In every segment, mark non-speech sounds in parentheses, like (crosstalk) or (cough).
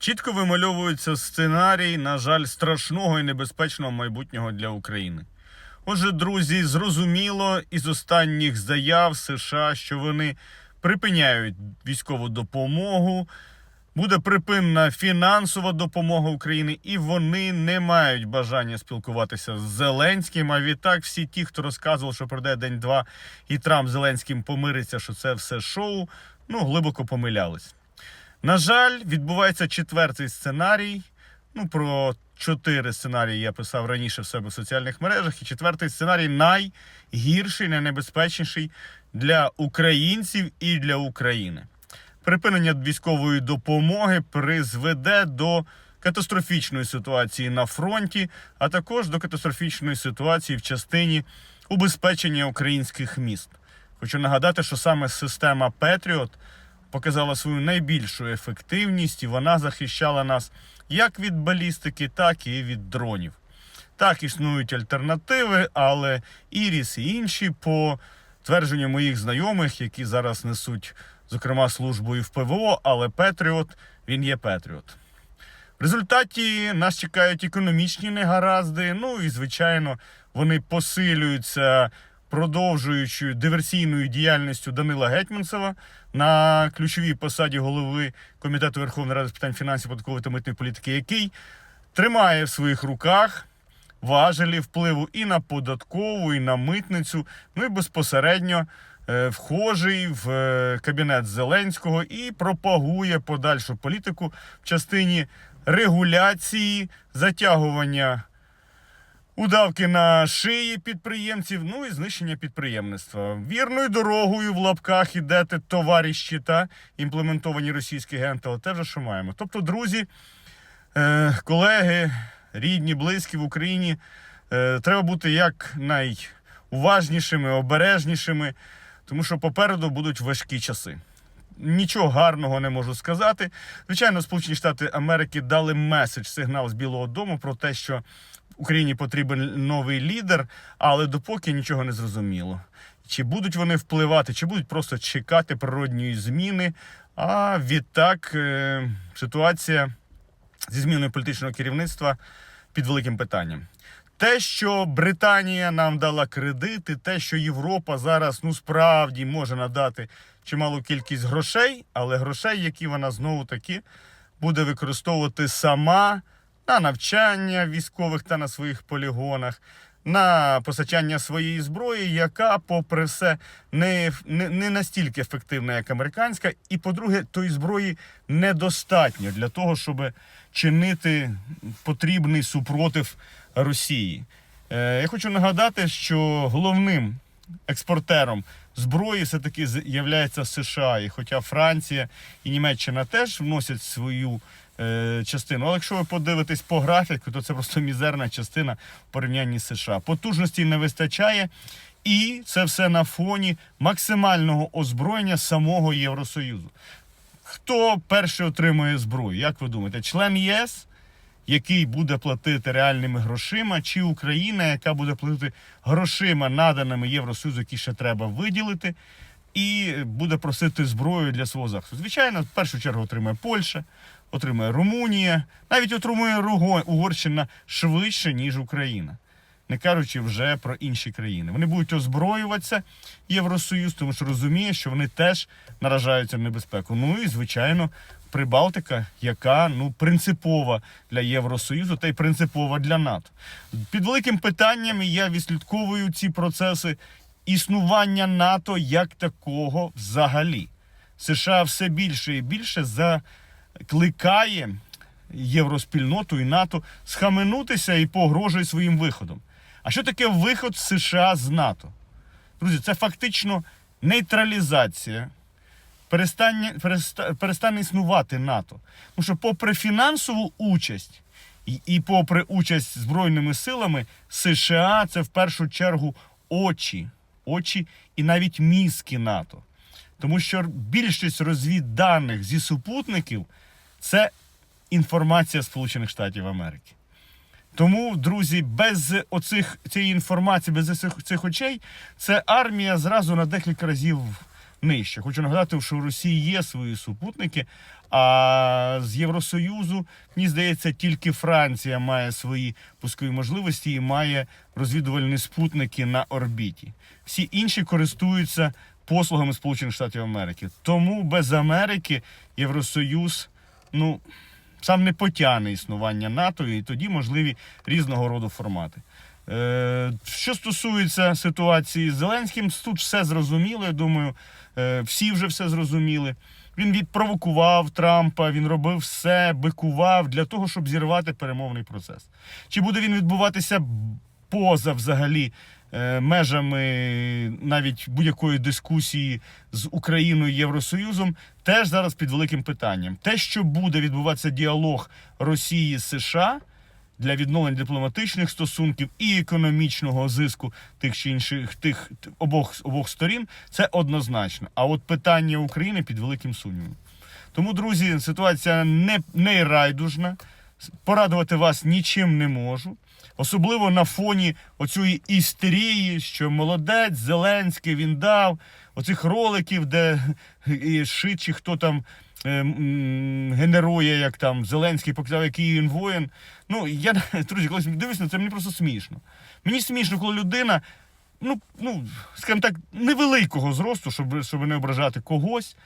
Чітко вимальовується сценарій, на жаль, страшного і небезпечного майбутнього для України. Отже, друзі, зрозуміло із останніх заяв США, що вони припиняють військову допомогу, буде припинена фінансова допомога Україні, і вони не мають бажання спілкуватися з Зеленським. А відтак, всі ті, хто розказував, що пройде день-два, і Трамп з Зеленським помириться, що це все шоу, ну глибоко помилялись. На жаль, відбувається четвертий сценарій. Ну, про чотири сценарії я писав раніше в себе в соціальних мережах. І четвертий сценарій найгірший, найнебезпечніший для українців і для України. Припинення військової допомоги призведе до катастрофічної ситуації на фронті, а також до катастрофічної ситуації в частині убезпечення українських міст. Хочу нагадати, що саме система Петріот показала свою найбільшу ефективність, і вона захищала нас як від балістики, так і від дронів. Так, існують альтернативи, але Іріс і інші, по твердженню моїх знайомих, які зараз несуть, зокрема, службу в ПВО, але Петріот він є Петріот. В результаті нас чекають економічні негаразди. Ну і звичайно, вони посилюються продовжуючи диверсійною діяльністю Данила Гетьманцева на ключовій посаді голови комітету Верховної Ради з питань фінансів, податкової та митної політики, який тримає в своїх руках важелі впливу і на податкову, і на митницю, ну і безпосередньо е, вхожий в е, кабінет Зеленського і пропагує подальшу політику в частині регуляції, затягування удавки на шиї підприємців, ну і знищення підприємництва. Вірною дорогою в лапках ідете товариші та імплементовані російські генти, але те вже що маємо. Тобто, друзі, е, колеги, рідні, близькі в Україні, е, треба бути як найуважнішими, обережнішими, тому що попереду будуть важкі часи. Нічого гарного не можу сказати. Звичайно, Сполучені Штати Америки дали меседж, сигнал з Білого Дому про те, що Україні потрібен новий лідер, але допоки нічого не зрозуміло. Чи будуть вони впливати, чи будуть просто чекати природньої зміни. А відтак е, ситуація зі зміною політичного керівництва під великим питанням. Те, що Британія нам дала кредити, те, що Європа зараз ну справді може надати чималу кількість грошей, але грошей, які вона знову таки буде використовувати сама на навчання військових та на своїх полігонах, на постачання своєї зброї, яка, попри все, не, не, настільки ефективна, як американська, і, по-друге, тої зброї недостатньо для того, щоб чинити потрібний супротив Росії. Е, я хочу нагадати, що головним експортером зброї все-таки є США. І хоча Франція і Німеччина теж вносять свою частину. Але якщо ви подивитесь по графіку, то це просто мізерна частина в порівнянні з США. Потужності не вистачає. І це все на фоні максимального озброєння самого Євросоюзу. Хто перший отримує зброю? Як ви думаєте, член ЄС, який буде платити реальними грошима, чи Україна, яка буде платити грошима, наданими Євросоюзу, які ще треба виділити, і буде просити зброю для свого захисту? Звичайно, в першу чергу отримає Польща, отримає Румунія, навіть отримує Угорщина швидше, ніж Україна. Не кажучи вже про інші країни. Вони будуть озброюватися Євросоюз, тому що розуміє, що вони теж наражаються на небезпеку. Ну і звичайно, Прибалтика, яка ну принципова для Євросоюзу та й принципова для НАТО. Під великим питанням я відслідковую ці процеси існування НАТО як такого взагалі. США все більше і більше закликає євроспільноту і НАТО схаменутися і погрожує своїм виходом. А що таке виход США з НАТО? Друзі, це фактично нейтралізація, перестання, переста, перестане існувати НАТО. Тому що, попри фінансову участь і, і попри участь Збройними силами, США це в першу чергу очі, очі і навіть мізки НАТО. Тому що більшість розвідданих зі супутників це інформація Сполучених Штатів Америки. Тому, друзі, без оцих цієї інформації, без цих, цих очей, це армія зразу на декілька разів нижче. Хочу нагадати, що у Росії є свої супутники, а з Євросоюзу, мені здається, тільки Франція має свої пускові можливості і має розвідувальні спутники на орбіті. Всі інші користуються послугами Сполучених Штатів Америки. Тому без Америки Євросоюз, ну сам не потягне існування НАТО, і тоді можливі різного роду формати. Е, Що стосується ситуації з Зеленським, тут все зрозуміло. Я думаю, е, всі вже все зрозуміли. Він відпровокував Трампа, він робив все, бикував для того, щоб зірвати перемовний процес. Чи буде він відбуватися поза взагалі е, межами навіть будь-якої дискусії з Україною і Євросоюзом, теж зараз під великим питанням. Те, що буде відбуватися діалог Росії з США для відновлення дипломатичних стосунків і економічного зиску тих чи інших тих обох обох сторін, це однозначно. А от питання України під великим сумнівом. Тому, друзі, ситуація не, не райдужна. Порадувати вас нічим не можу. Особливо на фоні оцієї істерії, що молодець, Зеленський він дав, оцих роликів, де і Шит, чи хто там генерує, як там Зеленський показав, який він воїн. Ну, я, (laughs) друзі, колись дивлюсь на це, мені просто смішно. Мені смішно, коли людина, ну, ну скажімо так, невеликого зросту, щоб, щоб не ображати когось,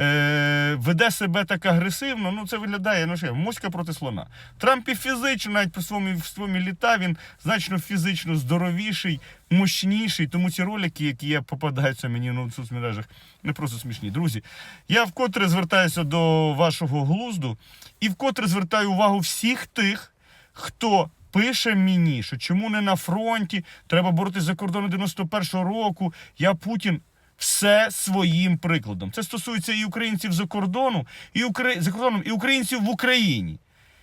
е, веде себе так агресивно, ну це виглядає ну, що, моська проти слона. Трамп і фізично, навіть по своєму, в своєму літа, він значно фізично здоровіший, мощніший. Тому ці ролики, які я попадаються мені ну, в соцмережах, не просто смішні. Друзі, я вкотре звертаюся до вашого глузду і вкотре звертаю увагу всіх тих, хто. Пише мені, що чому не на фронті, треба боротися за кордоном 91-го року. Я Путін все своїм прикладом. Це стосується і українців за кордону, і Украї... за кордоном, і українців в Україні.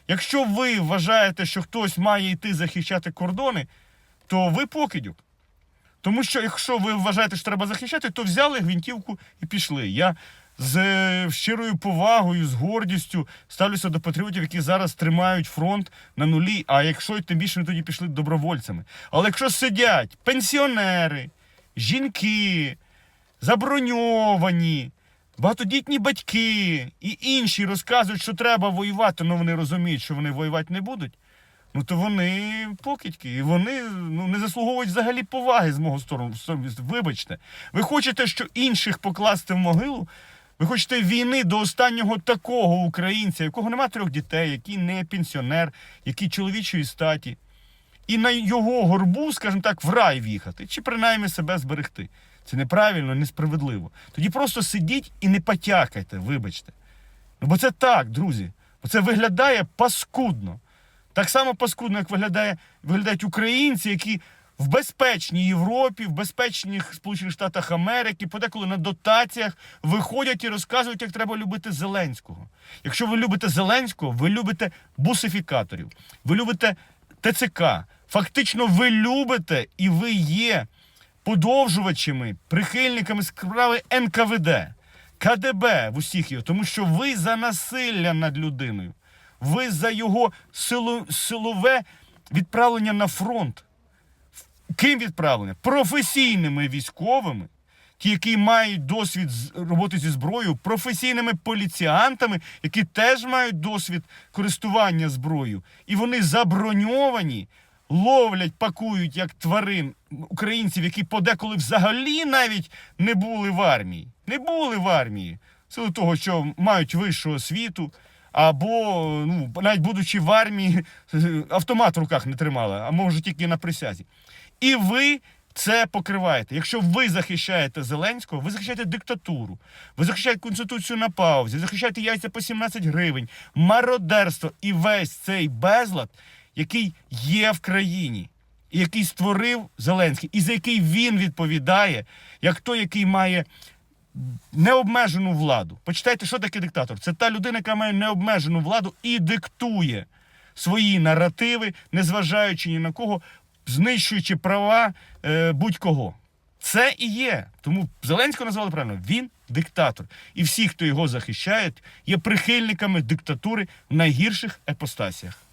Якщо ви вважаєте, що хтось має йти захищати кордони, то ви покидьок. Тому що якщо ви вважаєте, що треба захищати, то взяли гвинтівку і пішли. Я з е, щирою повагою, з гордістю ставлюся до патріотів, які зараз тримають фронт на нулі. А якщо тим більше вони тоді пішли добровольцями. Але якщо сидять пенсіонери, жінки, заброньовані, багатодітні батьки і інші розказують, що треба воювати, але вони розуміють, що вони воювати не будуть. Ну то вони покидьки, і вони ну, не заслуговують взагалі поваги з мого сторони. Вибачте, ви хочете, що інших покласти в могилу? Ви хочете війни до останнього такого українця, якого нема трьох дітей, який не пенсіонер, який чоловічої статі, і на його горбу, скажімо так, в рай в'їхати, чи принаймні себе зберегти. Це неправильно, несправедливо. Тоді просто сидіть і не потякайте, вибачте. Ну бо це так, друзі. Бо це виглядає паскудно. Так само паскудно, як виглядає, виглядають українці, які в безпечній Європі, в безпечних Сполучених Штатах Америки, подеколи на дотаціях виходять і розказують, як треба любити Зеленського. Якщо ви любите Зеленського, ви любите бусифікаторів, ви любите ТЦК. Фактично, ви любите і ви є подовжувачами, прихильниками справи НКВД, КДБ в усіх його, тому що ви за насилля над людиною, ви за його силу, силове відправлення на фронт. Ким відправлення? Професійними військовими, ті, які мають досвід роботи зі зброєю, професійними поліціантами, які теж мають досвід користування зброєю. І вони заброньовані, ловлять, пакують як тварин українців, які подеколи взагалі навіть не були в армії. Не були в армії. Силу того, що мають вищу освіту. Або, ну, навіть будучи в армії, (laughs) автомат в руках не тримали, а може тільки на присязі. І ви це покриваєте. Якщо ви захищаєте Зеленського, ви захищаєте диктатуру, ви захищаєте Конституцію на паузі, захищаєте яйця по 17 гривень, мародерство і весь цей безлад, який є в країні, який створив Зеленський, і за який він відповідає, як той, який має необмежену владу. Почитайте, що таке диктатор. Це та людина, яка має необмежену владу і диктує свої наративи, незважаючи ні на кого, знищуючи права е, будь-кого. Це і є. Тому Зеленського назвали правильно. Він диктатор. І всі, хто його захищають, є прихильниками диктатури в найгірших епостасіях.